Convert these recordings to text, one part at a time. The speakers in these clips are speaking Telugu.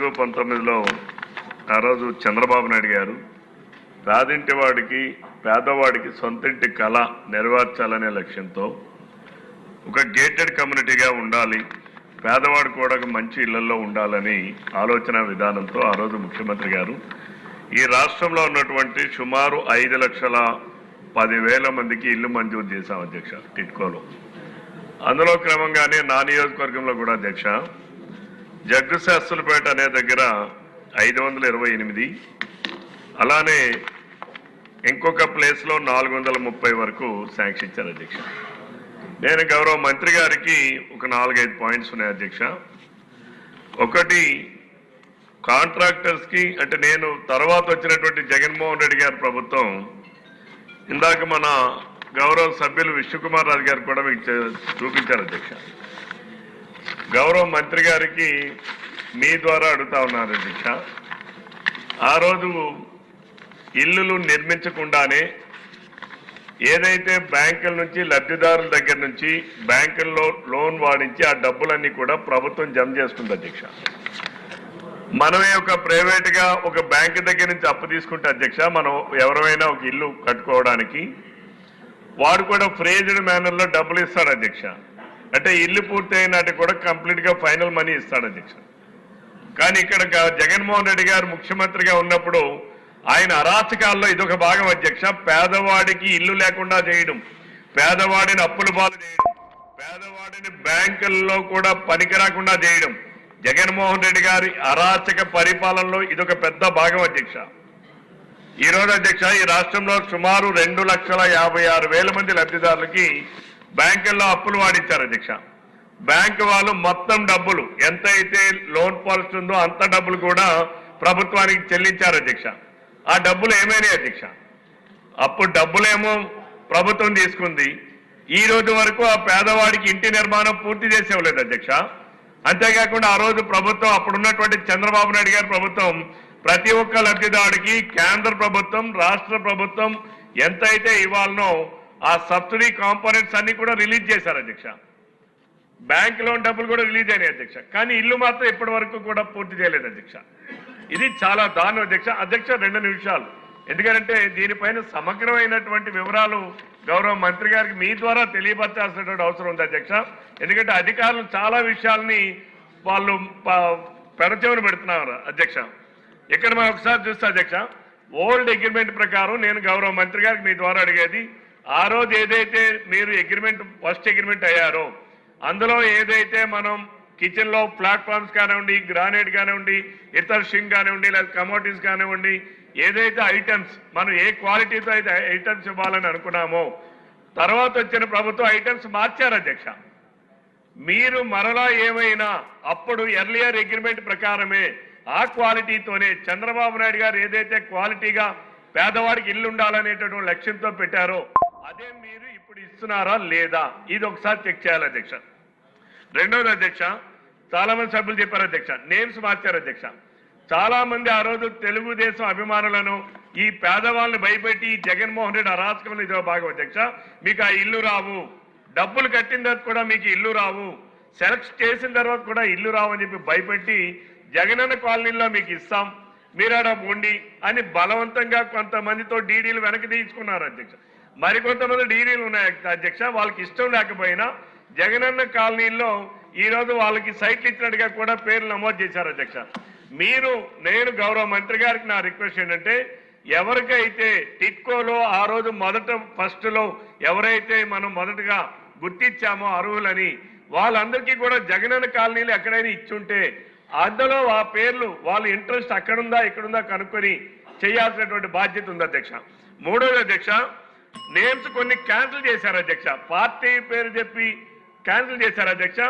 పంతొమ్మిదిలో ఆ రోజు చంద్రబాబు నాయుడు గారు పేదింటి వాడికి పేదవాడికి సొంతింటి కళ నెరవేర్చాలనే లక్ష్యంతో ఒక గేటెడ్ కమ్యూనిటీగా ఉండాలి పేదవాడు కూడా మంచి ఇళ్ళలో ఉండాలని ఆలోచన విధానంతో ఆ రోజు ముఖ్యమంత్రి గారు ఈ రాష్ట్రంలో ఉన్నటువంటి సుమారు ఐదు లక్షల పదివేల మందికి ఇల్లు మంజూరు చేశాం అధ్యక్ష టిట్కోలో. అందులో క్రమంగానే నా నియోజకవర్గంలో కూడా అధ్యక్ష జగ్గుశాస్త్రులపేట అనే దగ్గర ఐదు వందల ఇరవై ఎనిమిది అలానే ఇంకొక ప్లేస్లో నాలుగు వందల ముప్పై వరకు శాంక్షన్ ఇచ్చారు అధ్యక్ష. నేను గౌరవ మంత్రి గారికి ఒక నాలుగైదు పాయింట్స్ ఉన్నాయి అధ్యక్ష. ఒకటి కాంట్రాక్టర్స్కి అంటే నేను తర్వాత వచ్చినటువంటి జగన్మోహన్ రెడ్డి గారి ప్రభుత్వం ఇందాక మన గౌరవ సభ్యులు విష్ణుకుమార్ రాజు గారు కూడా మీకు చూపించారు అధ్యక్ష. గౌరవ మంత్రి గారికి మీ ద్వారా అడుగుతా ఉన్నారు దీక్ష ఆ రోజు ఇల్లులు నిర్మించకుండానే ఏదైతే బ్యాంకుల నుంచి లబ్ధిదారుల దగ్గర నుంచి బ్యాంకుల్లో లోన్ వాడించి ఆ డబ్బులన్నీ కూడా ప్రభుత్వం జమ చేసుకుంది అధ్యక్ష. మనమే ఒక ప్రైవేట్గా ఒక బ్యాంకు దగ్గర నుంచి అప్పు తీసుకుంటే అధ్యక్ష మనం ఎవరైనా ఒక ఇల్లు కట్టుకోవడానికి వాడు కూడా ఫ్రేజ్డ్ మేనర్లో డబ్బులు ఇస్తాడు అధ్యక్ష. అంటే ఇల్లు పూర్తయినాటి కూడా కంప్లీట్గా ఫైనల్ మనీ ఇస్తాడు అధ్యక్ష కానీ ఇక్కడ జగన్మోహన్ రెడ్డి గారు ముఖ్యమంత్రిగా ఉన్నప్పుడు ఆయన అరాచకాల్లో ఇదొక భాగం అధ్యక్ష పేదవాడికి ఇల్లు లేకుండా చేయడం పేదవాడిని అప్పుల పాలు చేయడం పేదవాడిని బ్యాంకుల్లో కూడా పనికిరాకుండా చేయడం జగన్మోహన్ రెడ్డి గారి అరాచక పరిపాలనలో ఇదొక పెద్ద భాగం అధ్యక్ష. ఈ రోజు అధ్యక్ష ఈ రాష్ట్రంలో సుమారు రెండు లక్షల యాభై ఆరు వేల మంది లబ్ధిదారులకి బ్యాంకుల్లో అప్పులు వాడిచ్చారు అధ్యక్ష. బ్యాంకు వాళ్ళు మొత్తం డబ్బులు ఎంత అయితే లోన్ పాలసీ ఉందో అంత డబ్బులు కూడా ప్రభుత్వానికి చెల్లించారు అధ్యక్ష. ఆ డబ్బులు ఏమైనాయి అధ్యక్ష? అప్పుడు డబ్బులేమో ప్రభుత్వం తీసుకుంది. ఈ రోజు వరకు ఆ పేదవాడికి ఇంటి నిర్మాణం పూర్తి చేసేవలేదు అధ్యక్ష. అంతేకాకుండా ఆ రోజు ప్రభుత్వం అప్పుడున్నటువంటి చంద్రబాబు నాయుడు గారి ప్రభుత్వం ప్రతి ఒక్క లబ్ధిదారుడికి కేంద్ర ప్రభుత్వం రాష్ట్ర ప్రభుత్వం ఎంతైతే ఇవ్వాలనో ఆ సబ్సిడీ కాంపోనెంట్స్ అన్ని కూడా రిలీజ్ చేశారు అధ్యక్ష. బ్యాంక్ లోన్ డబ్బులు కూడా రిలీజ్ అయినాయి అధ్యక్ష. కానీ ఇల్లు మాత్రం ఇప్పటి వరకు కూడా పూర్తి చేయలేదు అధ్యక్ష. ఇది చాలా దారుణం అధ్యక్ష. అధ్యక్ష రెండు నిమిషాలు. ఎందుకంటే దీనిపైన సమగ్రమైనటువంటి వివరాలు గౌరవ మంత్రి గారికి మీ ద్వారా తెలియపరచాల్సినటువంటి అవసరం ఉంది అధ్యక్ష. ఎందుకంటే అధికారులు చాలా విషయాల్ని వాళ్ళు పెడచెవిన పెడుతున్నారు అధ్యక్ష. ఇక్కడ మనం ఒకసారి చూస్తే అధ్యక్ష ఓల్డ్ అగ్రిమెంట్ ప్రకారం నేను గౌరవ మంత్రి గారికి మీ ద్వారా అడిగేది ఆ రోజు ఏదైతే మీరు అగ్రిమెంట్ ఫస్ట్ అగ్రిమెంట్ అయ్యారో అందులో ఏదైతే మనం కిచెన్లో ప్లాట్ఫామ్స్ కానివ్వండి గ్రానైట్ కానివ్వండి ఇతర షింగ్ కానివ్వండి లేదా కమోడిటీస్ కానివ్వండి ఏదైతే ఐటమ్స్ మనం ఏ క్వాలిటీతో అయితే ఐటమ్స్ ఇవ్వాలని అనుకున్నామో తర్వాత వచ్చిన ప్రభుత్వం ఐటమ్స్ మార్చారు అధ్యక్ష. మీరు మరలా ఏమైనా అప్పుడు ఎర్లియర్ అగ్రిమెంట్ ప్రకారమే ఆ క్వాలిటీతోనే చంద్రబాబు నాయుడు గారు ఏదైతే క్వాలిటీగా పేదవాడికి ఇల్లు ఉండాలనేటటువంటి లక్ష్యంతో పెట్టారో అదే మీరు ఇప్పుడు ఇస్తున్నారా లేదా? ఇది ఒకసారి చెక్ చేయాలి అధ్యక్ష. రెండవది అధ్యక్ష చాలా మంది సభ్యులు చెప్పారు అధ్యక్ష నేమ్స్ మార్చారు అధ్యక్ష. చాలా మంది ఆ రోజు తెలుగుదేశం అభిమానులను ఈ పేదవాళ్ళని భయపెట్టి జగన్మోహన్ రెడ్డి అరాచకంలో ఇదో భాగం అధ్యక్ష. మీకు ఆ ఇల్లు రావు. డబ్బులు కట్టిన తర్వాత కూడా మీకు ఇల్లు రావు. సెలెక్ట్ చేసిన తర్వాత కూడా ఇల్లు రావు అని చెప్పి భయపెట్టి జగనన్న కాలనీలో మీకు ఇస్తాం. మీరాడ ఉండి అని బలవంతంగా కొంతమందితో డీడీలు వెనక్కి తీసుకున్నారు అధ్యక్ష. మరికొంతమంది డీడీలు ఉన్నాయి. అధ్యక్ష వాళ్ళకి ఇష్టం లేకపోయినా జగనన్న కాలనీలో ఈ రోజు వాళ్ళకి సైట్లు ఇచ్చినట్టుగా కూడా పేర్లు నమోదు చేశారు అధ్యక్ష. మీరు నేను గౌరవ మంత్రి గారికి నా రిక్వెస్ట్ ఏంటంటే ఎవరికైతే టిట్కోలో ఆ రోజు మొదట ఫస్ట్లో ఎవరైతే మనం మొదటగా గుర్తించామో అర్హులని వాళ్ళందరికీ కూడా జగనన్న కాలనీలు ఎక్కడైనా ఇచ్చుంటే అందులో ఆ పేర్లు వాళ్ళ ఇంట్రెస్ట్ అక్కడుందా ఇక్కడుందా కనుక్కొని చేయాల్సినటువంటి బాధ్యత ఉంది అధ్యక్ష. మూడోది అధ్యక్ష నేమ్స్ కొన్ని క్యాన్సిల్ చేశారు అధ్యక్ష. పార్టీ పేరు చెప్పి క్యాన్సిల్ చేశారు అధ్యక్ష.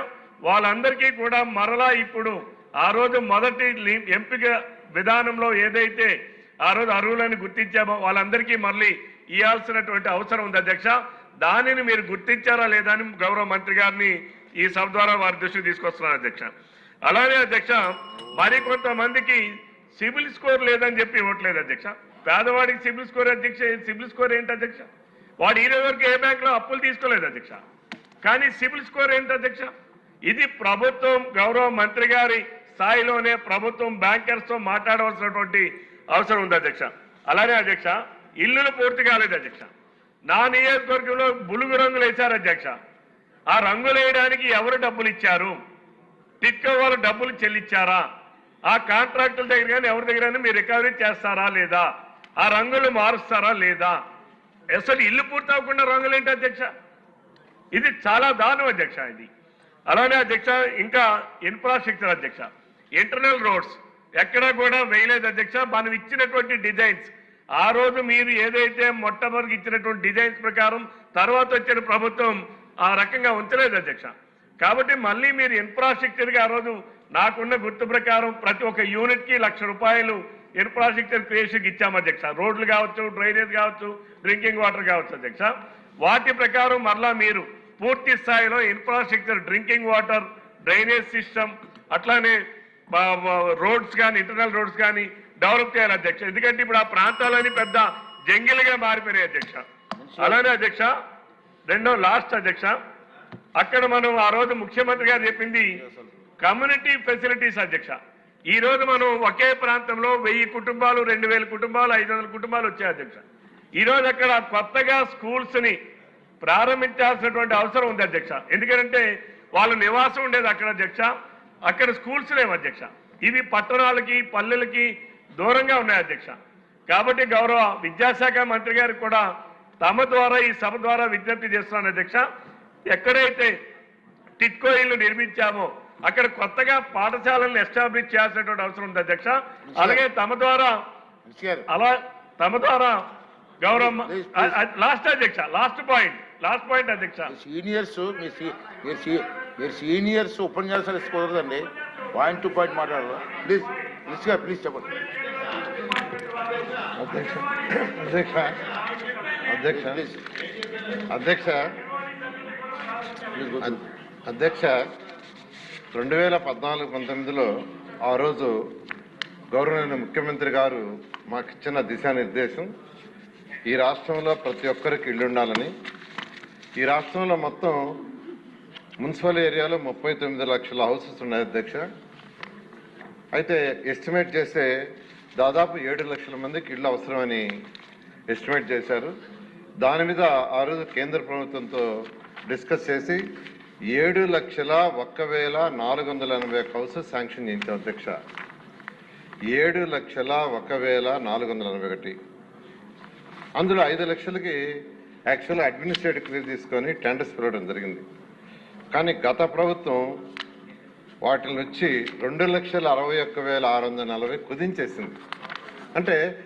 వాళ్ళందరికీ కూడా మరలా ఇప్పుడు ఆ రోజు మొదటి ఎంపిక విధానంలో ఏదైతే ఆ రోజు అర్హులని గుర్తించామో వాళ్ళందరికీ మళ్ళీ ఇవ్వాల్సినటువంటి అవసరం ఉంది అధ్యక్ష. దానిని మీరు గుర్తించారా లేదా అని గౌరవ మంత్రి గారిని ఈ సభ ద్వారా వారి దృష్టికి తీసుకొస్తున్నారు అధ్యక్ష. అలానే అధ్యక్ష మరి కొంతమందికి సిబిల్ స్కోర్ లేదని చెప్పి ఇవ్వట్లేదు అధ్యక్ష. పేదవాడికి సిబిల్ స్కోర్ అధ్యక్ష సిబిల్ స్కోర్ ఏంటి అధ్యక్ష? వాడు ఈరోజు వరకు ఏ బ్యాంక్లో అప్పులు తీసుకోలేదు అధ్యక్ష. కానీ సిబిల్ స్కోర్ ఏంటి అధ్యక్ష? ఇది ప్రభుత్వం గౌరవ మంత్రి గారి స్థాయిలోనే ప్రభుత్వం బ్యాంకర్స్తో మాట్లాడవలసినటువంటి అవసరం ఉంది అధ్యక్ష. అలానే అధ్యక్ష ఇల్లులు పూర్తి కాలేదు అధ్యక్ష. నా నియోజకవర్గంలో బులుగు రంగులు వేశారు అధ్యక్ష. ఆ రంగులు వేయడానికి ఎవరు డబ్బులు ఇచ్చారు? టిక్కో వాళ్ళు డబ్బులు చెల్లించారా? ఆ కాంట్రాక్టుల దగ్గర కానీ ఎవరి దగ్గర కానీ మీరు రికవరీ చేస్తారా లేదా? ఆ రంగులు మారుస్తారా లేదా? అసలు ఇల్లు పూర్తి అవ్వకుండా రంగులేంటి అధ్యక్ష? ఇది చాలా దారుణం అధ్యక్ష ఇది. అలానే అధ్యక్ష ఇంకా ఇన్ఫ్రాస్ట్రక్చర్ అధ్యక్ష ఇంటర్నల్ రోడ్స్ ఎక్కడా కూడా వేయలేదు అధ్యక్ష. మనం ఇచ్చినటువంటి డిజైన్స్ ఆ రోజు మీరు ఏదైతే మొట్టమొదటి ఇచ్చినటువంటి డిజైన్స్ ప్రకారం తర్వాత వచ్చిన ప్రభుత్వం ఆ రకంగా ఉంచలేదు అధ్యక్ష. కాబట్టి మళ్ళీ మీరు ఇన్ఫ్రాస్ట్రక్చర్గా ఆ రోజు నాకున్న గుర్తు ప్రకారం ప్రతి ఒక్క యూనిట్కి లక్ష రూపాయలు ఇన్ఫ్రాస్ట్రక్చర్ క్రియేషన్ ఇచ్చాం అధ్యక్ష. రోడ్లు కావచ్చు డ్రైనేజ్ కావచ్చు డ్రింకింగ్ వాటర్ కావచ్చు అధ్యక్ష. వాటి ప్రకారం మరలా మీరు పూర్తి స్థాయిలో infrastructure drinking water drainage system అట్లానే రోడ్స్ కానీ ఇంటర్నల్ రోడ్స్ కానీ డెవలప్ చేయాలి అధ్యక్ష. ఎందుకంటే ఇప్పుడు ఆ ప్రాంతాలని పెద్ద జంగిల్గా మారిపోయినాయి అధ్యక్ష. అలానే అధ్యక్ష రెండో లాస్ట్ అధ్యక్ష అక్కడ మనం ఆ రోజు ముఖ్యమంత్రి గారు చెప్పింది కమ్యూనిటీ ఫెసిలిటీస్ అధ్యక్ష. ఈ రోజు మనం ఒకే ప్రాంతంలో వెయ్యి కుటుంబాలు రెండు వేల కుటుంబాలు ఐదు వందల కుటుంబాలు వచ్చాయి అధ్యక్ష. ఈరోజు అక్కడ కొత్తగా స్కూల్స్ని ప్రారంభించాల్సినటువంటి అవసరం ఉంది అధ్యక్ష. ఎందుకంటే వాళ్ళ నివాసం ఉండేది అక్కడ అధ్యక్ష. అక్కడ స్కూల్స్ లేవు అధ్యక్ష. ఇవి పట్టణాలకి పల్లెలకి దూరంగా ఉన్నాయి అధ్యక్ష. కాబట్టి గౌరవ విద్యాశాఖ మంత్రి గారికి కూడా తమ ద్వారా ఈ సభ ద్వారా విజ్ఞప్తి చేస్తున్నాను అధ్యక్ష. ఎక్కడైతే టిట్కో ఇల్లు నిర్మించామో అక్కడ కొత్తగా పాఠశాలను ఎస్టాబ్లిష్ చేయాల్సినటువంటి అవసరం ఉంది అధ్యక్ష. అలాగే తమ ద్వారా అలా తమ ద్వారా గౌరవం. లాస్ట్ అధ్యక్ష లాస్ట్ పాయింట్ లాస్ట్ పాయింట్ అధ్యక్ష. సీనియర్స్ మీరు సీనియర్స్ ఉపన్యాసాలు కుదరదండి పాయింట్ టు పాయింట్ మాట్లాడాలి ప్లీజ్ గారు ప్లీజ్ చెప్పండి. అధ్యక్ష అధ్యక్ష అధ్యక్ష ప్లీజ్ అధ్యక్ష ప్లీజ్. అధ్యక్ష రెండు వేల పద్నాలుగు పంతొమ్మిదిలో ఆ రోజు గౌరవనీయ ముఖ్యమంత్రి గారు మాకు ఇచ్చిన దిశానిర్దేశం ఈ రాష్ట్రంలో ప్రతి ఒక్కరికి ఇల్లు ఉండాలని ఈ రాష్ట్రంలో మొత్తం మున్సిపల్ ఏరియాలో ముప్పై తొమ్మిది లక్షల హౌసెస్ ఉన్నాయి అధ్యక్ష. అయితే ఎస్టిమేట్ చేస్తే దాదాపు ఏడు లక్షల మందికి ఇళ్ళు అవసరమని ఎస్టిమేట్ చేశారు. దాని మీద ఆ రోజు కేంద్ర ప్రభుత్వంతో డిస్కస్ చేసి ఏడు లక్షల ఒక్క వేల నాలుగు వందల ఎనభై ఒక్క హౌసెస్ శాంక్షన్ చేయించాం అధ్యక్ష. ఏడు లక్షల ఒక వేల నాలుగు వందల ఎనభై ఒకటి. అందులో ఐదు లక్షలకి యాక్చువల్గా అడ్మినిస్ట్రేటివ్ క్లియర్ తీసుకొని టెండర్స్ పిలవడం జరిగింది. కానీ గత ప్రభుత్వం వాటిని వచ్చి రెండు లక్షల అరవై ఒక్క వేల ఆరు వందల నలభై కుదించేసింది. అంటే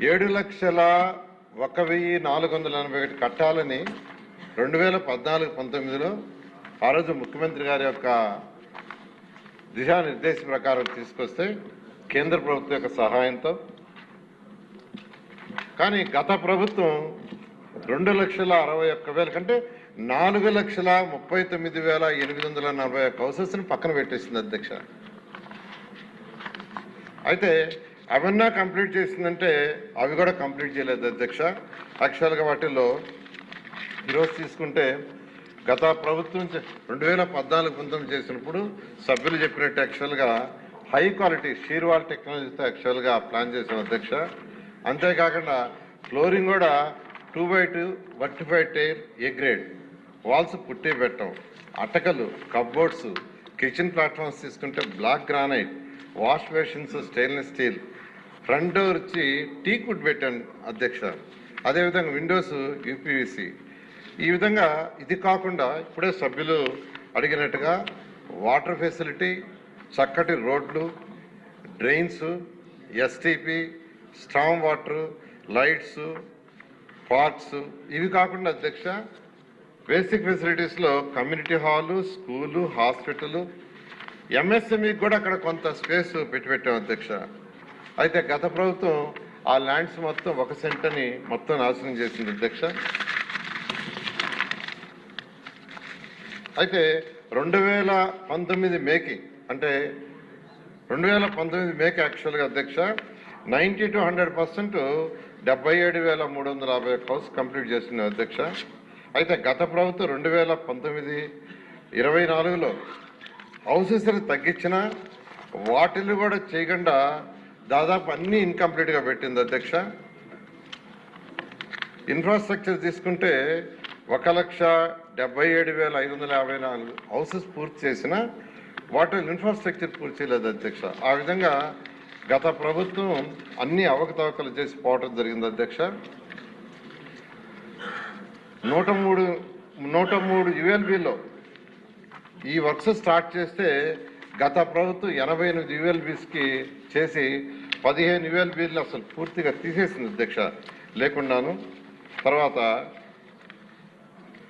ఏడు లక్షల ఒక వెయ్యి నాలుగు వందల ఎనభై ఒకటి కట్టాలని రెండు వేల పద్నాలుగు పంతొమ్మిదిలో ఆ రోజు ముఖ్యమంత్రి గారి యొక్క దిశానిర్దేశం ప్రకారం తీసుకొస్తే కేంద్ర ప్రభుత్వం యొక్క సహాయంతో. కానీ గత ప్రభుత్వం రెండు లక్షల అరవై ఒక్క వేల కంటే నాలుగు లక్షల ముప్పై తొమ్మిది వేల ఎనిమిది వందల నలభై ఒక్క హౌసెస్ని పక్కన పెట్టేసింది అధ్యక్ష. అయితే అవన్నా కంప్లీట్ చేసిందంటే అవి కూడా కంప్లీట్ చేయలేదు అధ్యక్ష. యాక్చువల్గా వాటిల్లో ఈరోజు తీసుకుంటే గత ప్రభుత్వం చే- రెండు వేల పద్నాలుగు పంతొమ్మిది చేసినప్పుడు సభ్యులు చెప్పినట్టు యాక్చువల్గా హై క్వాలిటీ షీర్వాల్ టెక్నాలజీతో యాక్చువల్గా ప్లాన్ చేసిన అధ్యక్ష. అంతేకాకుండా ఫ్లోరింగ్ కూడా two by two vitrified tile A grade walls putty పెట్టడం అటకలు కప్బోర్డ్స్ కిచెన్ ప్లాట్ఫామ్స్ తీసుకుంటే black granite wash basins stainless steel front door వచ్చి టీ కుడ్ పెట్టాను అధ్యక్ష. అదేవిధంగా విండోస్ యూపీవీసీ ఈ విధంగా ఇది కాకుండా ఇప్పుడే సభ్యులు అడిగినట్టుగా వాటర్ ఫెసిలిటీ చక్కటి రోడ్లు drains STP strong water lights parks. ఇవి కాకుండా అధ్యక్ష బేసిక్ ఫెసిలిటీస్లో కమ్యూనిటీ హాలు స్కూలు హాస్పిటల్ ఎంఎస్ఎంఈకి కూడా అక్కడ కొంత స్పేస్ పెట్టిపెట్టాం అధ్యక్ష. అయితే గత ప్రభుత్వం ఆ ల్యాండ్స్ మొత్తం ఒక సెంటర్ని మొత్తం నాశనం చేసింది అధ్యక్ష. అయితే రెండు వేల పంతొమ్మిది మేకి అంటే రెండు వేల పంతొమ్మిది మేకి యాక్చువల్గా అధ్యక్ష నైంటీ టు హండ్రెడ్ పర్సెంట్ డెబ్బై ఏడు వేల మూడు వందల యాభై ఒక్క హౌస్ కంప్లీట్ చేసింది అధ్యక్ష. అయితే గత ప్రభుత్వం రెండు వేల పంతొమ్మిది ఇరవై నాలుగులో హౌసెస్ తగ్గించిన వాటిని కూడా చేయకుండా దాదాపు అన్ని ఇన్కంప్లీట్గా పెట్టింది అధ్యక్ష. ఇన్ఫ్రాస్ట్రక్చర్ తీసుకుంటే ఒక లక్ష డెబ్బై ఏడు వేల ఐదు వందల యాభై నాలుగు హౌసెస్ పూర్తి చేసిన వాటి ఇన్ఫ్రాస్ట్రక్చర్ పూర్తి చేయలేదు అధ్యక్ష. ఆ విధంగా గత ప్రభుత్వం అన్ని అవకతవకలు చేసి పోవటం జరిగింది అధ్యక్ష. నూట మూడు నూట మూడు యుఎల్బిలో ఈ వర్క్స్ స్టార్ట్ చేస్తే గత ప్రభుత్వం ఎనభై ఎనిమిది యుఎల్బీస్కి చేసి పదిహేను యుఎల్బీలు అసలు పూర్తిగా తీసేసింది అధ్యక్ష. లేకుండాను తర్వాత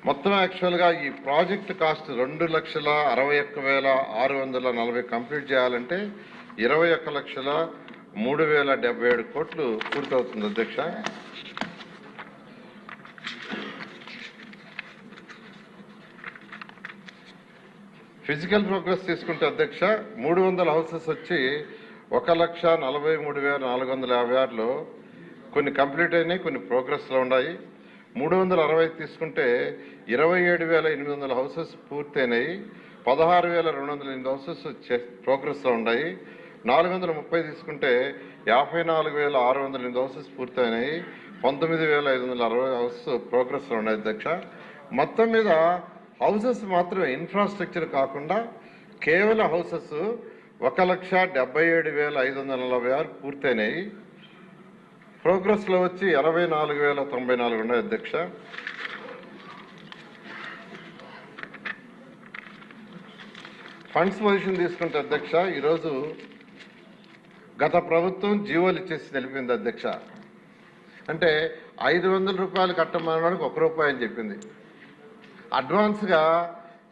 మొత్తం యాక్చువల్గా ఈ ప్రాజెక్ట్ కాస్ట్ రెండు లక్షల అరవై ఒక్క వేల ఆరు వందల నలభై కంప్లీట్ చేయాలంటే ఇరవై ఒక్క లక్షల మూడు వేల డెబ్బై ఏడు కోట్లు పూర్తవుతుంది అధ్యక్ష. ఫిజికల్ ప్రోగ్రెస్ తీసుకుంటే అధ్యక్ష మూడు వందల హౌసెస్ వచ్చి ఒక లక్ష నలభై మూడు వేల నాలుగు వందల యాభై ఆరులో కొన్ని కంప్లీట్ అయినాయి కొన్ని ప్రోగ్రెస్లో ఉన్నాయి. మూడు వందల అరవై తీసుకుంటే ఇరవై ఏడు వేల ఎనిమిది వందల హౌసెస్ పూర్తయినాయి పదహారు వేల రెండు వందల ఎనిమిది హౌసెస్ ప్రోగ్రెస్లో ఉన్నాయి నాలుగు వందల ముప్పై తీసుకుంటే యాభై నాలుగు వేల ఆరు వందల ఎనిమిది హౌసెస్ పూర్తయినాయి పంతొమ్మిది వేల ఐదు వందల అరవై హౌసెస్ ప్రోగ్రెస్లో ఉన్నాయి అధ్యక్ష. మొత్తం మీద హౌసెస్ మాత్రమే ఇన్ఫ్రాస్ట్రక్చర్ కాకుండా కేవలం హౌసెస్ ఒక లక్ష డెబ్బై ఏడు వేల ఐదు వందల నలభై ఆరు పూర్తయినాయి. ప్రోగ్రెస్లో వచ్చి ఇరవై నాలుగు వేల తొంభై నాలుగు ఉన్నాయి అధ్యక్ష. ఫండ్స్ పొజిషన్ తీసుకుంటే అధ్యక్ష ఈరోజు గత ప్రభుత్వం జీవోలు ఇచ్చేసి తెలిపింది అధ్యక్ష. అంటే ఐదు వందల రూపాయలు కట్టమన్నాడికి ఒక రూపాయి అని చెప్పింది. అడ్వాన్స్గా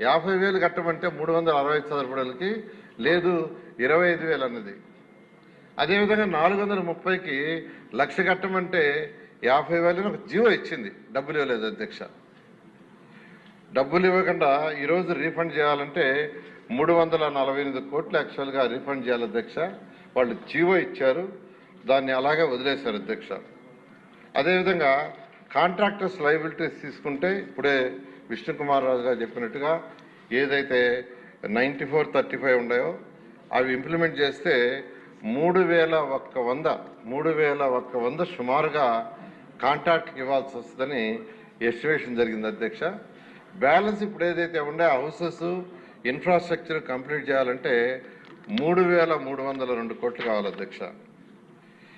యాభై వేలు కట్టమంటే మూడు వందల అరవై చదరపడలకి లేదు ఇరవై ఐదు వేలు అన్నది. అదేవిధంగా నాలుగు వందల ముప్పైకి లక్ష కట్టమంటే యాభై వేలని ఒక జీవో ఇచ్చింది డబ్బులు ఇవ్వలేదు అధ్యక్ష. డబ్బులు ఇవ్వకుండా ఈరోజు రీఫండ్ చేయాలంటే మూడు వందల నలభై ఎనిమిది కోట్లు యాక్చువల్గా రీఫండ్ చేయాలి అధ్యక్ష. వాళ్ళు జీవో ఇచ్చారు దాన్ని అలాగే వదిలేశారు అధ్యక్ష. అదేవిధంగా కాంట్రాక్టర్స్ లైబిలిటీస్ తీసుకుంటే ఇప్పుడే విష్ణుకుమార్ రాజు గారు చెప్పినట్టుగా ఏదైతే నైంటీ ఫోర్ థర్టీ ఫైవ్ ఉన్నాయో అవి ఇంప్లిమెంట్ చేస్తే మూడు వేల ఒక్క వంద మూడు వేల ఒక్క వంద సుమారుగా కాంట్రాక్ట్కి ఇవ్వాల్సి వస్తుందని ఎస్టిమేషన్ జరిగింది అధ్యక్ష. బ్యాలెన్స్ ఇప్పుడు ఏదైతే ఉండే హౌసెస్ ఇన్ఫ్రాస్ట్రక్చర్ కంప్లీట్ చేయాలంటే మూడు వేల మూడు వందల రెండు కోట్లు కావాలి అధ్యక్ష.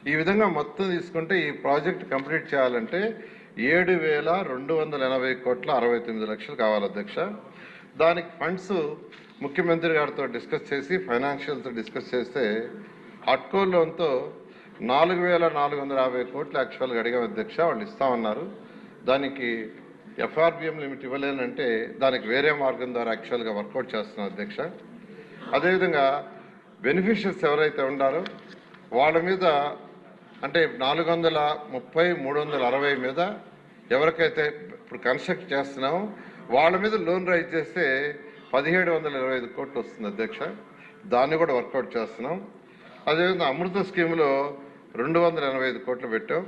ఈ విధంగా మొత్తం తీసుకుంటే ఈ ప్రాజెక్ట్ కంప్లీట్ చేయాలంటే ఏడు వేల రెండు వందల ఎనభై కోట్ల అరవై తొమ్మిది లక్షలు కావాలి అధ్యక్ష. దానికి ఫండ్స్ ముఖ్యమంత్రి గారితో డిస్కస్ చేసి ఫైనాన్షియల్తో డిస్కస్ చేస్తే అట్కో లోన్తో నాలుగు వేల నాలుగు వందల యాభై కోట్లు యాక్చువల్గా అడిగాం అధ్యక్ష వాళ్ళు ఇస్తామన్నారు. దానికి ఎఫ్ఆర్బిఎం లిమిట్ ఇవ్వలేనంటే దానికి వేరే మార్గం ద్వారా యాక్చువల్గా వర్కౌట్ చేస్తున్నాం అధ్యక్ష. అదేవిధంగా బెనిఫిషియర్స్ ఎవరైతే ఉన్నారో వాళ్ళ మీద అంటే నాలుగు వందల ముప్పై మూడు వందల అరవై మీద ఎవరికైతే ఇప్పుడు కన్స్ట్రక్ట్ చేస్తున్నామో వాళ్ళ మీద లోన్ రైజ్ చేస్తే పదిహేడు వందల ఇరవై ఐదు కోట్లు వస్తుంది అధ్యక్ష. దాన్ని కూడా వర్కౌట్ చేస్తున్నాం. అదేవిధంగా అమృత స్కీమ్లో రెండు వందల ఎనభై ఐదు కోట్లు పెట్టాం.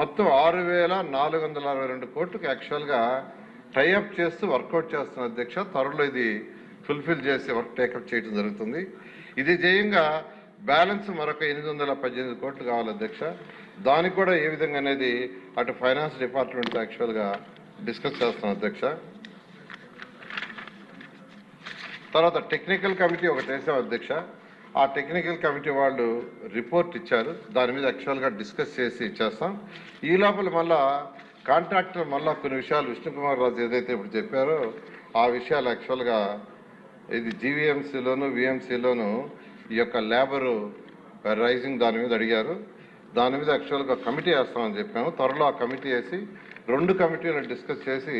మొత్తం ఆరు వేల నాలుగు వందల అరవై రెండు కోట్లకు యాక్చువల్గా టైఅప్ చేస్తూ వర్కౌట్ చేస్తున్న అధ్యక్ష త్వరలో ఇది ఫుల్ఫిల్ చేసి వర్క్ టేకప్ చేయడం జరుగుతుంది. ఇది జయంగా బ్యాలెన్స్ మరొక ఎనిమిది వందల పద్దెనిమిది కోట్లు కావాలి అధ్యక్ష. దానికి కూడా ఏ విధంగా అనేది అటు ఫైనాన్స్ డిపార్ట్మెంట్ యాక్చువల్గా డిస్కస్ చేస్తాం అధ్యక్ష. తర్వాత టెక్నికల్ కమిటీ ఒకటి వేసాం అధ్యక్ష. ఆ టెక్నికల్ కమిటీ వాళ్ళు రిపోర్ట్ ఇచ్చారు. దాని మీద యాక్చువల్గా డిస్కస్ చేసి ఇచ్చేస్తాం ఈ లోపల మళ్ళా కాంట్రాక్టర్ మళ్ళా కొన్ని విషయాలు విష్ణుకుమార్ రాజు ఏదైతే ఇప్పుడు చెప్పారో ఆ విషయాలు యాక్చువల్గా ఇది జీవీఎంసీలోను విఎంసీలోను ఈ యొక్క లేబరు రైజింగ్ దాని మీద అడిగారు. దాని మీద యాక్చువల్గా కమిటీ వేస్తామని చెప్పాము. త్వరలో ఆ కమిటీ వేసి రెండు కమిటీలను డిస్కస్ చేసి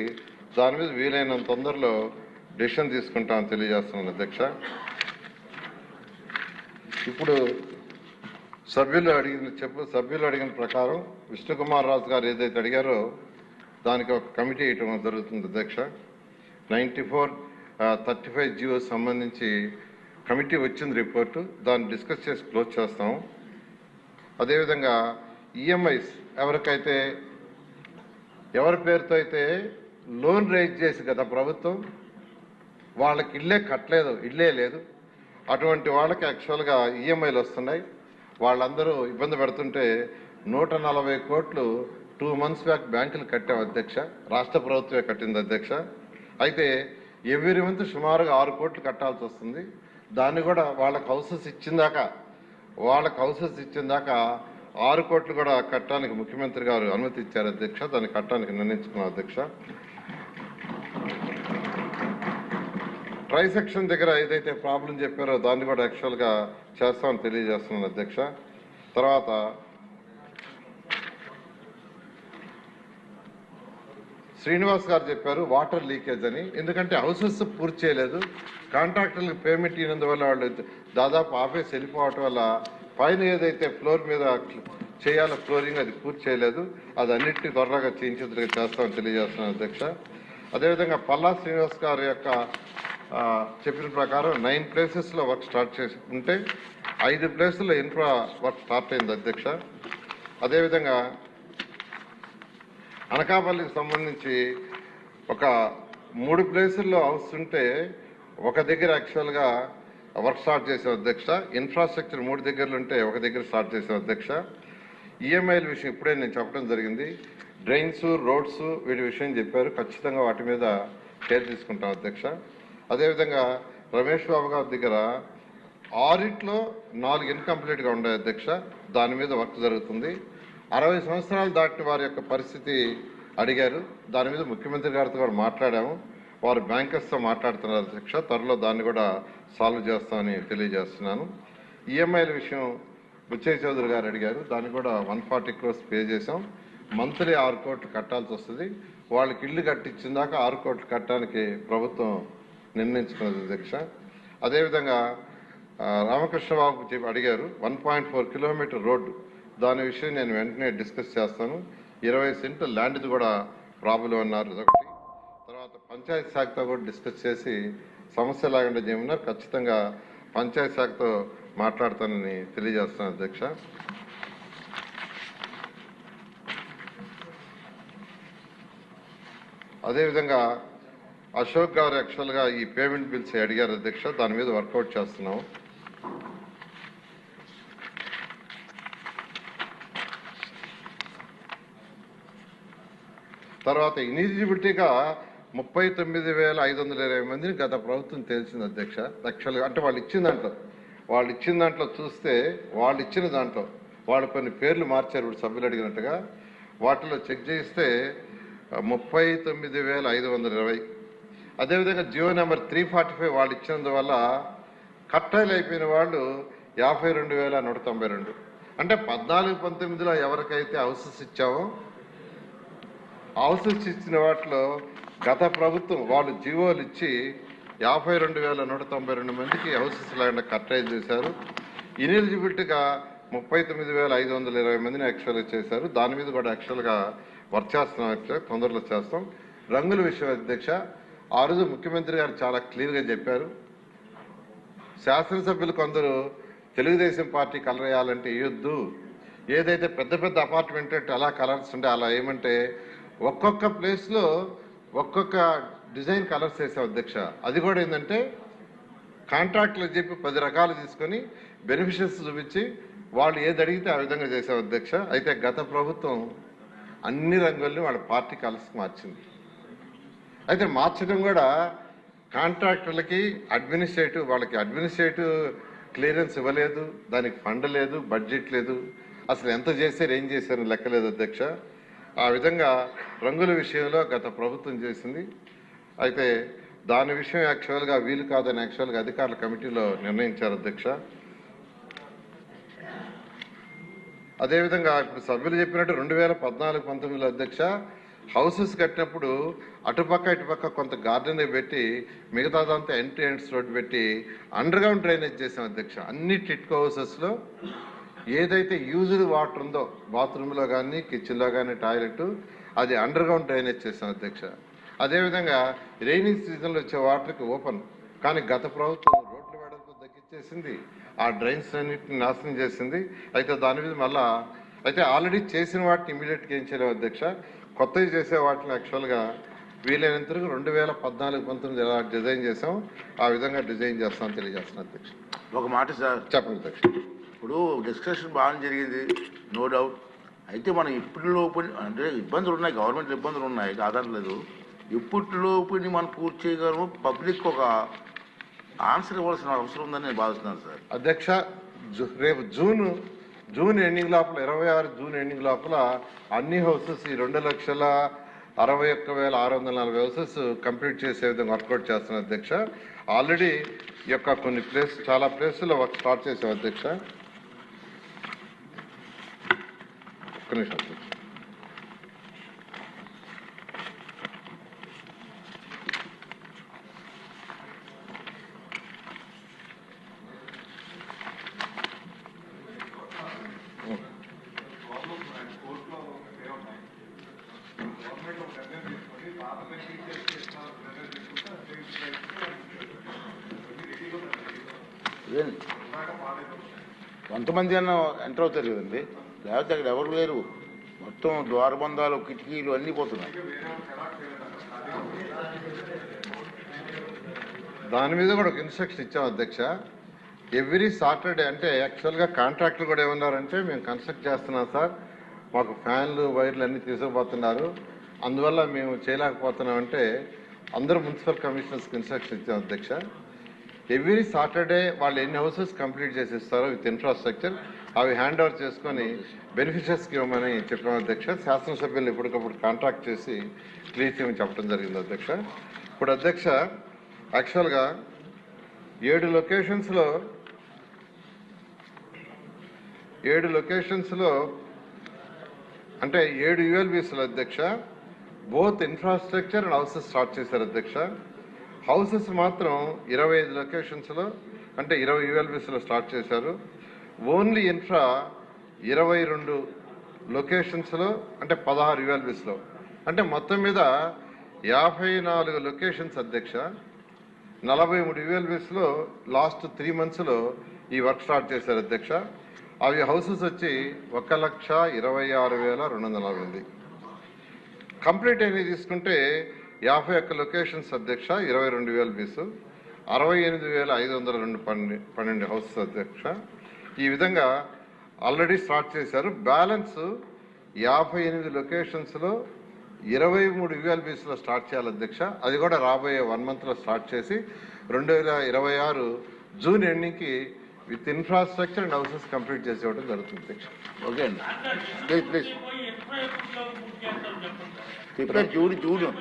దాని మీద వీలైనంత తొందరలో డెసిషన్ తీసుకుంటామని తెలియజేస్తున్నాను అధ్యక్ష. ఇప్పుడు సభ్యులు అడిగిన చెప్పు సభ్యులు అడిగిన ప్రకారం విష్ణుకుమార్ రాజు గారు ఏదైతే అడిగారో దానికి ఒక కమిటీ ఇవ్వడం జరుగుతుంది అధ్యక్ష. Ninety four thirty five GO సంబంధించి కమిటీ వచ్చింది రిపోర్టు. దాన్ని డిస్కస్ చేసి క్లోజ్ చేస్తాం. అదేవిధంగా ఈఎంఐస్ ఎవరికైతే ఎవరి పేరుతో అయితే లోన్ రేజ్ చేసి గత ప్రభుత్వం వాళ్ళకి ఇల్లే కట్టలేదు ఇల్లే లేదు. అటువంటి వాళ్ళకి యాక్చువల్గా ఈఎంఐలు వస్తున్నాయి. వాళ్ళందరూ ఇబ్బంది పడుతుంటే నూట నలభై కోట్లు టూ మంత్స్ బ్యాక్ బ్యాంకులు కట్టాం అధ్యక్ష. రాష్ట్ర ప్రభుత్వమే కట్టింది అధ్యక్ష. అయితే ఎవ్రీ మంత్ సుమారుగా ఆరు కోట్లు కట్టాల్సి వస్తుంది. దాన్ని కూడా వాళ్ళకి హౌసెస్ ఇచ్చిందాకా వాళ్ళకి హౌసెస్ ఇచ్చిందాకా ఆరు కోట్లు కూడా కట్టడానికి ముఖ్యమంత్రి గారు అనుమతి ఇచ్చారు అధ్యక్ష. దాన్ని కట్టడానికి నిర్ణయించుకున్నాం అధ్యక్ష. ట్రై సెక్షన్ దగ్గర ఏదైతే ప్రాబ్లం చెప్పారో దాన్ని కూడా యాక్చువల్గా చేస్తామని తెలియజేస్తున్నాను అధ్యక్ష. తర్వాత శ్రీనివాస్ గారు చెప్పారు వాటర్ లీకేజ్ అని. ఎందుకంటే హౌసెస్ పూర్తి చేయలేదు. కాంట్రాక్టర్లకు పేమెంట్ ఇవ్వనందువల్ల వాళ్ళు దాదాపు ఆఫీస్ వెళ్ళిపోవటం వల్ల పైన ఏదైతే ఫ్లోర్ మీద చేయాలో ఫ్లోరింగ్ అది పూర్తి చేయలేదు. అది అన్నింటినీ త్వరగా చేయించేందుకు చేస్తామని తెలియజేస్తున్నాను అధ్యక్ష. అదేవిధంగా పల్లా శ్రీనివాస్ గారి యొక్క చెప్పిన ప్రకారం నైన్ ప్లేసెస్లో వర్క్ స్టార్ట్ చేసి ఉంటే ఐదు ప్లేసుల్లో ఇన్ఫ్రా వర్క్ స్టార్ట్ అయింది అధ్యక్ష. అదేవిధంగా అనకాపల్లికి సంబంధించి ఒక మూడు ప్లేసుల్లో హౌస్ ఉంటే ఒక దగ్గర యాక్చువల్గా వర్క్ స్టార్ట్ చేసే అధ్యక్ష. ఇన్ఫ్రాస్ట్రక్చర్ మూడు దగ్గరలు ఉంటే ఒక దగ్గర స్టార్ట్ చేసే అధ్యక్ష. ఈఎంఐల విషయం ఇప్పుడే నేను చెప్పడం జరిగింది. డ్రైన్స్ రోడ్స్ వీటి విషయం చెప్పారు. ఖచ్చితంగా వాటి మీద కేర్ తీసుకుంటాం అధ్యక్ష. అదేవిధంగా రమేష్ బాబు గారి దగ్గర ఆడిట్లో నాలుగు ఇన్కంప్లీట్గా ఉండే అధ్యక్ష దాని మీద వర్క్ జరుగుతుంది. అరవై సంవత్సరాలు దాటిన వారి యొక్క పరిస్థితి అడిగారు. దాని మీద ముఖ్యమంత్రి గారితో కూడా మాట్లాడాము. వారు బ్యాంకర్స్తో మాట్లాడుతున్నారు అధ్యక్ష. త్వరలో దాన్ని కూడా సాల్వ్ చేస్తామని తెలియజేస్తున్నాను. ఈఎంఐల విషయం బుచ్చయ్య చౌదరి గారు అడిగారు. దాన్ని కూడా వన్ ఫార్టీ క్రోర్స్ పే చేసాం మంత్లీ ఆరు కోట్లు కట్టాల్సి వస్తుంది. వాళ్ళకి ఇల్లు కట్టించిన దాకా ఆరు కోట్లు కట్టడానికి ప్రభుత్వం నిర్ణయించుకున్నది అధ్యక్ష. అదేవిధంగా రామకృష్ణ రామకృష్ణబాబు చెప్పి అడిగారు one point four kilometre road దాని విషయం నేను వెంటనే డిస్కస్ చేస్తాను. ఇరవై సెంట్లు ల్యాండ్ది కూడా ప్రాబ్లం అన్నారు. ఒకటి. తర్వాత పంచాయతీ శాఖతో కూడా డిస్కస్ చేసి సమస్య లేకుండా చేయమన్నారు. ఖచ్చితంగా పంచాయతీ శాఖతో మాట్లాడతానని తెలియజేస్తాను అధ్యక్ష. అదేవిధంగా అశోక్ గారు యాక్చువల్గా ఈ పేమెంట్ బిల్స్ అడిగారు అధ్యక్ష? దాని మీద వర్కౌట్ చేస్తున్నాం తర్వాత ఇనిజిబిలిటీగా ముప్పై తొమ్మిది వేల ఐదు వందల ఇరవై మందిని గత ప్రభుత్వం తెలిసింది అధ్యక్ష. యాక్చువల్గా అంటే వాళ్ళు ఇచ్చిన దాంట్లో. వాళ్ళు ఇచ్చిన దాంట్లో చూస్తే వాళ్ళు ఇచ్చిన దాంట్లో వాళ్ళు కొన్ని పేర్లు మార్చారు ఇప్పుడు సభ్యులు అడిగినట్టుగా. వాటిలో చెక్ చేస్తే ముప్పై తొమ్మిది వేల ఐదు వందల ఇరవై అదేవిధంగా GO number three forty five వాళ్ళు ఇచ్చినందువల్ల కట్టాయిలు అయిపోయిన వాళ్ళు యాభై రెండు వేల నూట తొంభై రెండు. అంటే పద్నాలుగు పంతొమ్మిదిలో ఎవరికైతే హౌసెస్ ఇచ్చామో హౌసెస్ ఇచ్చిన వాటిలో గత ప్రభుత్వం వాళ్ళు జీవోలు ఇచ్చి యాభై రెండు వేల నూట తొంభై రెండు మందికి హౌసెస్ లేకుండా కట్టాయిలు చేశారు. ఇనెలిజిబిలిటీగా ముప్పై తొమ్మిది వేల ఐదు వందల ఇరవై మందిని యాక్చువల్గా చేశారు. దాని మీద కూడా యాక్చువల్గా వర్క్ చేస్తున్నాం actually. తొందరలో చేస్తాం. రంగుల విషయం అధ్యక్ష ఆ రోజు ముఖ్యమంత్రి గారు చాలా క్లియర్గా చెప్పారు. శాసనసభ్యులు కొందరు తెలుగుదేశం పార్టీ కలర్ వేయాలంటే వేయొద్దు ఏదైతే పెద్ద పెద్ద అపార్ట్మెంట్ అలా కలర్స్ ఉంటే అలా ఏమంటే ఒక్కొక్క ప్లేస్లో ఒక్కొక్క డిజైన్ కలర్స్ వేసాం అధ్యక్ష. అది కూడా ఏంటంటే కాంట్రాక్ట్లు చెప్పి పది రకాలు తీసుకొని బెనిఫిషియర్స్ చూపించి వాళ్ళు ఏది అడిగితే ఆ విధంగా చేసాం అధ్యక్ష. అయితే గత ప్రభుత్వం అన్ని రంగుల్ని వాళ్ళ పార్టీ కలర్స్ మార్చింది. అయితే మార్చడం కూడా కాంట్రాక్టర్లకి అడ్మినిస్ట్రేటివ్ వాళ్ళకి అడ్మినిస్ట్రేటివ్ క్లియరెన్స్ ఇవ్వలేదు దానికి ఫండ్ లేదు బడ్జెట్ లేదు. అసలు ఎంత చేశారు ఏం చేశారు లెక్కలేదు అధ్యక్ష. ఆ విధంగా రంగుల విషయంలో గత ప్రభుత్వం చేసింది. అయితే దాని విషయం యాక్చువల్గా వీలు కాదని యాక్చువల్గా అధికారుల కమిటీలో నిర్ణయించారు అధ్యక్ష. అదేవిధంగా ఇప్పుడు సభ్యులు చెప్పినట్టు రెండు వేల పద్నాలుగు పంతొమ్మిదిలో అధ్యక్ష హౌసెస్ కట్టినప్పుడు అటుపక్క ఇటుపక్క కొంత గార్డెన్ పెట్టి మిగతాదంతా ఎంట్రీ ఎండ్స్ రోడ్ పెట్టి అండర్ గ్రౌండ్ డ్రైనేజ్ చేసాం అధ్యక్ష. అన్ని టిట్కో హౌసెస్లో ఏదైతే యూజ్డ్ వాటర్ ఉందో బాత్రూంలో కానీ కిచెన్లో కానీ టాయిలెట్ అది అండర్ గ్రౌండ్ డ్రైనేజ్ చేసాం అధ్యక్ష. అదేవిధంగా రైనింగ్ సీజన్లో వచ్చే వాటర్కి ఓపెన్ కానీ గత ప్రభుత్వం రోడ్ల వెడల్పు దక్కిచ్చేసింది. ఆ డ్రైన్స్ అన్నింటిని నాశనం చేసింది. అయితే దాని మీద మళ్ళా అయితే ఆల్రెడీ చేసిన వాటిని ఇమీడియట్గా ఏం చేయలేము అధ్యక్ష. కొత్తవి చేసే వాటిని యాక్చువల్గా వీలైనంత రెండు వేల పద్నాలుగు పంతొమ్మిది ఎలా డిజైన్ చేసాం ఆ విధంగా డిజైన్ చేస్తామని తెలియజేస్తున్నాను అధ్యక్ష. ఒక మాట సార్. చెప్పండి అధ్యక్ష. ఇప్పుడు డిస్కషన్ బాగా జరిగింది నో డౌట్ అయితే మనం ఇప్పటిలోపు అంటే ఇబ్బందులు ఉన్నాయి గవర్నమెంట్ ఇబ్బందులు ఉన్నాయి కాదనలేదు. ఇప్పటిలోపుని మనం పూర్తి చేయగలము పబ్లిక్ ఒక ఆన్సర్ ఇవ్వాల్సిన అవసరం ఉందని నేను భావిస్తున్నాను సార్. అధ్యక్ష జూ- రేపు జూన్ జూన్ ఎండింగ్ లోపల ఇరవై ఆరు జూన్ ఎండింగ్ లోపల అన్ని హౌసెస్ ఈ రెండు లక్షల అరవై ఒక్క వేల ఆరు వందల నలభై హౌసెస్ కంప్లీట్ చేసే విధంగా వర్కౌట్ చేస్తున్న అధ్యక్ష. ఆల్రెడీ ఈ యొక్క కొన్ని ప్లేస్ చాలా ప్లేసుల్లో వర్క్ స్టార్ట్ చేసాం అధ్యక్ష. ఒక్క నిమిషం అధ్యక్ష ఏంది మంది అన్న ఎంటర్ అవుతారు కదండి లేకపోతే అక్కడ ఎవరు లేరు. మొత్తం ద్వారబంధాలు కిటికీలు అన్నీ పోతున్నాయి. దాని మీద కూడా ఒక ఇన్స్ట్రక్షన్ ఇచ్చాం అధ్యక్ష. ఎవ్రీ సాటర్డే అంటే యాక్చువల్గా కాంట్రాక్టర్ కూడా ఏమన్నారంటే మేము కన్స్ట్రక్ట్ చేస్తున్నాం సార్. మాకు ఫ్యాన్లు వైర్లు అన్నీ తీసుకుపోతున్నారు. అందువల్ల మేము చేయలేకపోతున్నాం. అంటే అందరూ మున్సిపల్ కమిషనర్స్కి ఇన్స్ట్రక్షన్ ఇచ్చాం అధ్యక్ష. ఎవ్రీ సాటర్డే వాళ్ళు ఎన్ని హౌసెస్ కంప్లీట్ చేసిస్తారో విత్ ఇన్ఫ్రాస్ట్రక్చర్ అవి హ్యాండ్ ఓవర్ చేసుకొని బెనిఫిషియర్స్కి ఇవ్వమని చెప్పడం అధ్యక్ష శాసనసభ్యులు ఎప్పటికప్పుడు కాంట్రాక్ట్ చేసి క్లియర్ చేయమని చెప్పడం జరిగింది అధ్యక్ష. ఇప్పుడు అధ్యక్ష యాక్చువల్గా ఏడు లొకేషన్స్లో ఏడు లొకేషన్స్లో అంటే ఏడు యుఎల్బీస్లో అధ్యక్ష both infrastructure and houses start చేశారు అధ్యక్ష. హౌసెస్ మాత్రం ఇరవై ఐదు లొకేషన్స్లో అంటే ఇరవై యుఎల్బీస్లో స్టార్ట్ చేశారు. ఓన్లీ ఇన్ఫ్రా ఇరవై రెండు లొకేషన్స్లో అంటే పదహారు యూఎల్బీస్లో అంటే మొత్తం మీద యాభై నాలుగు లొకేషన్స్ అధ్యక్ష. నలభై మూడు యూఎల్బీస్లో లాస్ట్ త్రీ మంత్స్లో ఈ వర్క్ స్టార్ట్ చేశారు అధ్యక్ష. అవి హౌసెస్ వచ్చి ఒక లక్ష ఇరవై ఆరు వేల రెండు వందల నలభై కంప్లీట్ అయినవి తీసుకుంటే యాభై ఒక్క లొకేషన్స్ అధ్యక్ష ఇరవై రెండు యుఎల్బీస్ అరవై ఎనిమిది వేల ఐదు వందల రెండు పన్నెండు పన్నెండు హౌసెస్ అధ్యక్ష. ఈ విధంగా ఆల్రెడీ స్టార్ట్ చేశారు. బ్యాలెన్స్ యాభై ఎనిమిది లొకేషన్స్లో ఇరవై మూడు యుఎల్బీస్లో స్టార్ట్ చేయాలి అధ్యక్ష. అది కూడా రాబోయే వన్ మంత్లో స్టార్ట్ చేసి రెండు వేల ఇరవై ఆరు June ఎండింగ్కి with infrastructure and houses complete చేసి ఇవ్వడం జరుగుతుంది అధ్యక్ష. ఓకే అండి. Please please. June June.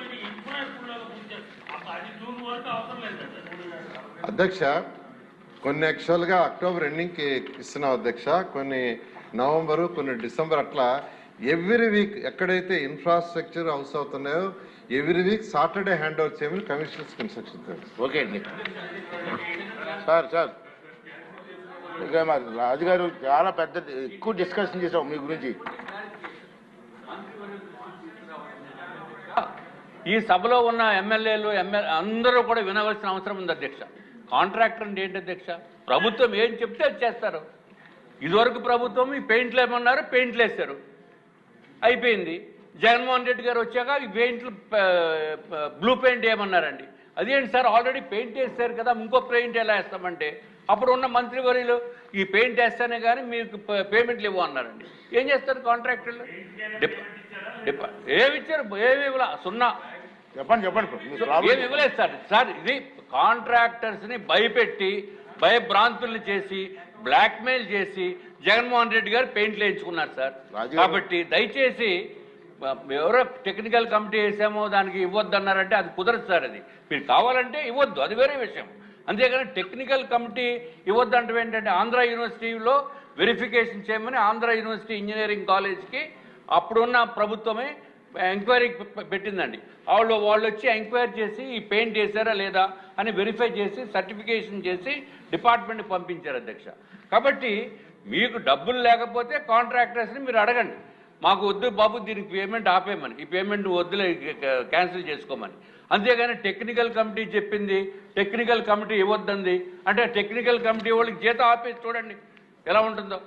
అధ్యక్ష కొన్ని యాక్చువల్గా అక్టోబర్ ఎండింగ్కి ఇస్తున్నాం అధ్యక్ష. కొన్ని నవంబరు కొన్ని డిసెంబర్ అట్లా ఎవ్రీ వీక్ ఎక్కడైతే ఇన్ఫ్రాస్ట్రక్చర్ హౌస్ అవుతున్నాయో every week Saturday hand over చేయమని కమిషనర్స్ ఇన్స్ట్రక్షన్ ఓకే అండి. Sir sir. ఇక మరి రాజుగారు చాలా పెద్ద ఎక్కువ డిస్కషన్ చేసాం మీ గురించి. ఈ సభలో ఉన్న ఎమ్మెల్యేలు ఎమ్మెల్యే అందరూ కూడా వినవలసిన అవసరం ఉంది అధ్యక్ష. కాంట్రాక్టర్ అంటే ఏంటి అధ్యక్ష? ప్రభుత్వం ఏం చెప్తే అది చేస్తారు. ఇదివరకు ప్రభుత్వం ఈ పెయింట్లు ఏమన్నారు? పెయింట్లు వేస్తారు అయిపోయింది. జగన్మోహన్ రెడ్డి గారు వచ్చాక ఈ పెయింట్లు బ్లూ పెయింట్ ఏమన్నారండి? అదేంటి సార్ ఆల్రెడీ పెయింట్ వేస్తారు కదా ఇంకో పెయింట్ ఎలా వేస్తామంటే? అప్పుడు ఉన్న మంత్రివర్యులు ఈ పెయింట్ వేస్తానే కానీ మీకు పేమెంట్లు ఇవ్వు అన్నారండి. ఏం చేస్తారు కాంట్రాక్టర్లు? డిప డిప ఏమి ఇచ్చారు? ఏమి ఇవ్వాల? సున్నా. చెప్పండి చెప్పండి. ఏమి ఇవ్వలేదు సార్. సార్ ఇది కాంట్రాక్టర్స్ని భయపెట్టి భయభ్రాంతుల్ని చేసి బ్లాక్మెయిల్ చేసి జగన్మోహన్ రెడ్డి గారు పెయింట్లు వేయించుకున్నారు సార్. కాబట్టి దయచేసి ఎవరో టెక్నికల్ కమిటీ వేసామో దానికి ఇవ్వద్దు అన్నారంటే అది కుదరదు సార్ అది. మీరు కావాలంటే ఇవ్వద్దు అది వేరే విషయం. అంతేగాని టెక్నికల్ కమిటీ ఇవ్వద్దు అంటే ఏంటంటే ఆంధ్ర యూనివర్సిటీలో వెరిఫికేషన్ చేయమని ఆంధ్ర యూనివర్సిటీ ఇంజనీరింగ్ కాలేజ్కి అప్పుడున్న ప్రభుత్వమే ఎంక్వైరీ పెట్టిందండి. వాళ్ళు వాళ్ళు వచ్చి ఎంక్వైర్ చేసి ఈ పెయింట్ చేశారా లేదా అని వెరిఫై చేసి సర్టిఫికేషన్ చేసి డిపార్ట్మెంట్కి పంపించారు అధ్యక్ష. కాబట్టి మీకు డబ్బులు లేకపోతే కాంట్రాక్టర్స్ని మీరు అడగండి. మాకు వద్దు బాబు దీనికి పేమెంట్ ఆపేయమని. ఈ పేమెంట్ వద్దులే క్యాన్సిల్ చేసుకోమని. అంతేగాని టెక్నికల్ కమిటీ చెప్పింది టెక్నికల్ కమిటీ ఇవ్వద్దంది. అంటే టెక్నికల్ కమిటీ వాళ్ళకి జీతం ఆపేసి చూడండి ఎలా ఉంటుందో.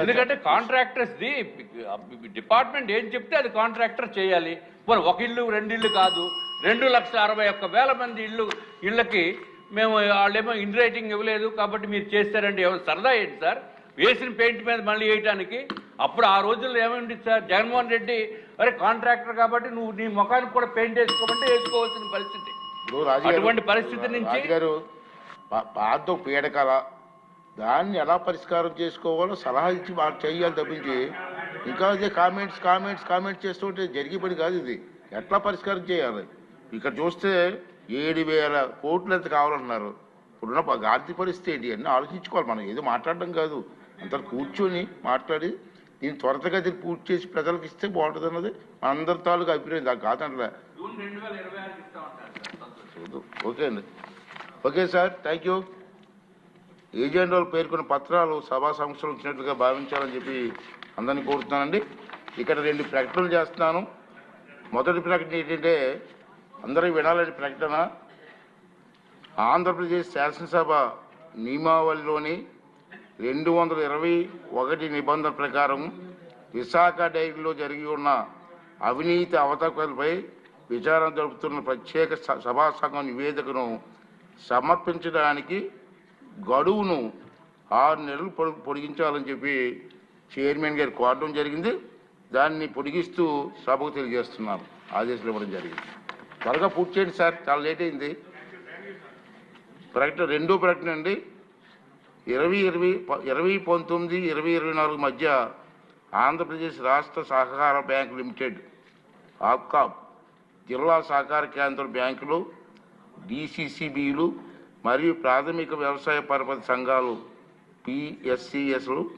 ఎందుకంటే కాంట్రాక్టర్స్ ది డిపార్ట్మెంట్ ఏం చెప్తే అది కాంట్రాక్టర్ చేయాలి. మరి ఒక ఇల్లు రెండు ఇల్లు కాదు. రెండు లక్షల అరవై ఒక్క వేల మంది ఇళ్ళు ఇళ్ళకి మేము వాళ్ళేమో ఇన్ రైటింగ్ ఇవ్వలేదు కాబట్టి మీరు చేస్తారంటే ఏమో సరదా ఏంటి సార్? వేసిన పెయింట్ మీద మళ్ళీ వేయటానికి? అప్పుడు ఆ రోజుల్లో ఏమైంది సార్? జగన్మోహన్ రెడ్డి అరే కాంట్రాక్టర్ కాబట్టి నువ్వు నీ ముఖానికి కూడా పెయింట్ వేసుకోమంటే వేసుకోవాల్సిన పరిస్థితి. అటువంటి పరిస్థితి నుంచి పాత పీడకల దాన్ని ఎలా పరిష్కారం చేసుకోవాలో సలహా ఇచ్చి వాళ్ళు చేయాలి తప్పించి ఇంకా అదే కామెంట్స్ కామెంట్స్ కామెంట్స్ చేస్తుంటే జరిగే పని కాదు ఇది. ఎట్లా పరిష్కారం చేయాలి? ఇక్కడ చూస్తే ఏడు వేల కోట్లు ఎంత కావాలంటున్నారు. ఇప్పుడున్న ఆర్థిక పరిస్థితి ఏంటి? అన్నీ ఆలోచించుకోవాలి మనం. ఏదో మాట్లాడడం కాదు. అంత కూర్చొని మాట్లాడి దీన్ని త్వరతగతిని పూర్తి చేసి ప్రజలకు ఇస్తే బాగుంటుంది అన్నది మనందరి తాలూకు అభిప్రాయం. దాకా కాదంటే. ఓకే అండి. Okay sir. థ్యాంక్ యూ ఏజెండాలు పేర్కొన్న పత్రాలు సభా సంస్థలు ఇచ్చినట్లుగా భావించాలని చెప్పి అందరినీ కోరుతున్నానండి. ఇక్కడ రెండు ప్రకటనలు చేస్తున్నాను. మొదటి ప్రకటన ఏంటంటే అందరూ వినాలని ప్రకటన. ఆంధ్రప్రదేశ్ శాసనసభ నియమావళిలోని రెండు వందల ఇరవై ఒకటి నిబంధన ప్రకారం విశాఖ డైరీలో జరిగి ఉన్న అవినీతి అవతకలపై విచారణ జరుపుతున్న ప్రత్యేక సభా సంఘం నివేదికను సమర్పించడానికి గడువును ఆరు నెలలు పొడిగించాలని చెప్పి చైర్మన్ గారు కోరడం జరిగింది. దాన్ని పొడిగిస్తూ సభకు తెలియజేస్తున్నారు. ఆదేశాలు ఇవ్వడం జరిగింది. త్వరగా పూర్తి చేయండి సార్ చాలా లేట్ అయింది. ప్రకటన రెండో ప్రకటన అండి. ఇరవై ఇరవై ప- ఇరవై పంతొమ్మిది ఇరవై ఇరవై నాలుగు మధ్య ఆంధ్రప్రదేశ్ రాష్ట్ర సహకార బ్యాంక్ లిమిటెడ్ ఆప్కాప్ జిల్లా సహకార కేంద్ర బ్యాంకులు డిసిసిబిలు మరియు ప్రాథమిక వ్యవసాయ పరపతి సంఘాలు పిఎస్సిఎస్లు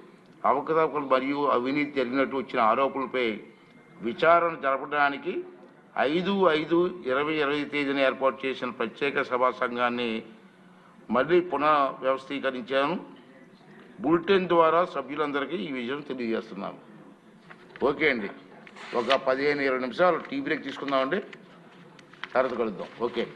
అవకతవకలు మరియు అవినీతి జరిగినట్టు వచ్చిన ఆరోపణలపై విచారణ జరపడానికి ఐదు ఐదు ఇరవై ఇరవై తేదీన ఏర్పాటు చేసిన ప్రత్యేక సభా సంఘాన్ని మళ్ళీ పునః వ్యవస్థీకరించాను బులెటిన్ ద్వారా సభ్యులందరికీ ఈ విషయం తెలియజేస్తున్నాను. ఓకే అండి. ఒక పదిహేను ఇరవై నిమిషాలు టీ బ్రేక్ తీసుకుందామండి. తర్వాత కలుద్దాం. ఓకే.